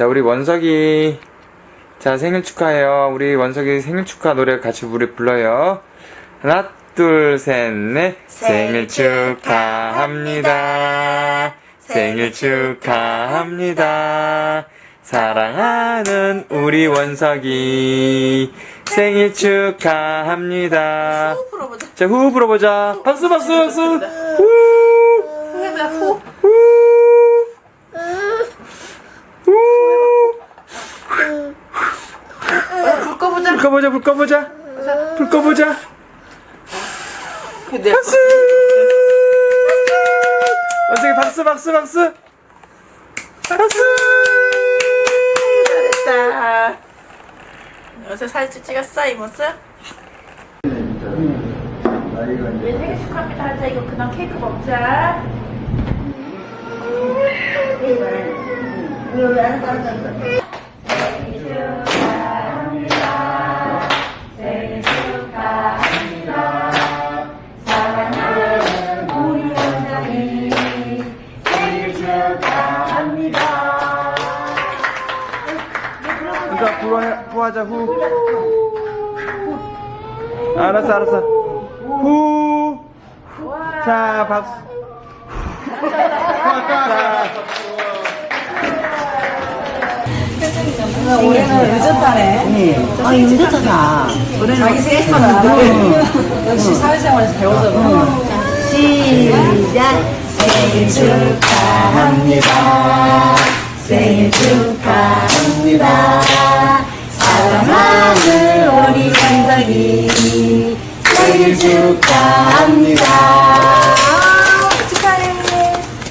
자, 우리 원석이. 자, 생일 축하해요. 우리 원석이 생일 축하 노래 같이 우리 불러요. 하나, 둘, 셋, 넷. 생일 축하합니다. 생일 축하합니다. 사랑하는 우리 원석이 생일 축하합니다. 후 불어보자. 자, 후 불어보자. 박수, 박수, 박수. 후. 후 해보자. 후. 후. 후. 어, 불 꺼보자. 불 꺼보자, 불 꺼보자. 박수! 원석이 박수, 박수, 박수. 박수! 잘했다. 요새 사진 찍었어 이 모습? 얘 생일 축하합니다 하자 이거 그냥 케이크 먹자. 이거 부하, 부하자, 후. 알았어, 알았어. 후. 자, 박수. 자, 올해는 늦었다네. 아, 힘들다. 자기 생일보다 역시 사회생활에서 배우잖아. 시작. 생일 축하 합니다. 생일 축하합니다. 사랑하는 우리 원석이 생일 축하합니다. 축하해.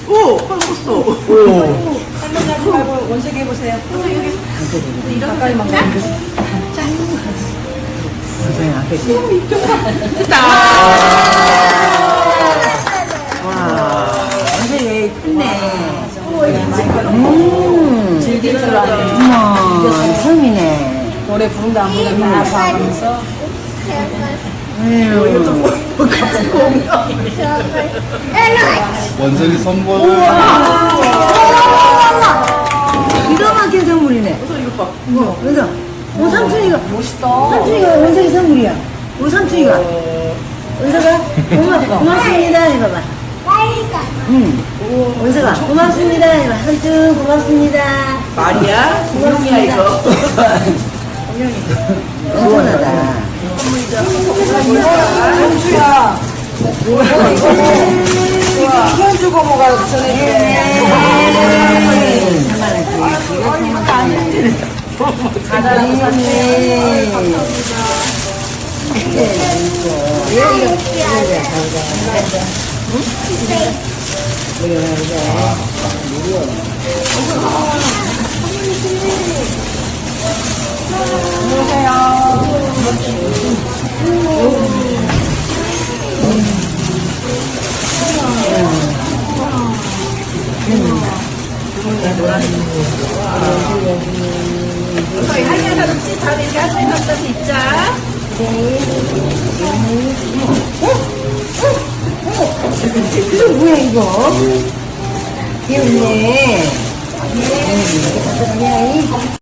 오, 헐었어. 할머니 하지 말고 원석이 해보세요. 가까이만 가면 원석이 줄 아네. 어머, 섬이네. 노래 부른다 안 부른다 다 봐가면서 원석이 선물을 기가 막힌 선물이네. 뭐, 그래서, 오, 삼촌이가, 멋있다. 삼촌이가 원석이 선물이야. 오, 삼촌이가. 원석아, 고마, 고맙습니다. 해봐봐. 응. 원석아, 고맙습니다. 해봐. 삼촌, 고맙습니다. 말이야? 공룡이야 이거. 엄청나다. 현주야. 현주 고모가. 가자니 샀네. 저희 할머니 아저씨 다들 할머니 갖다 있자. 이거 뭐야, 이거? 귀엽네.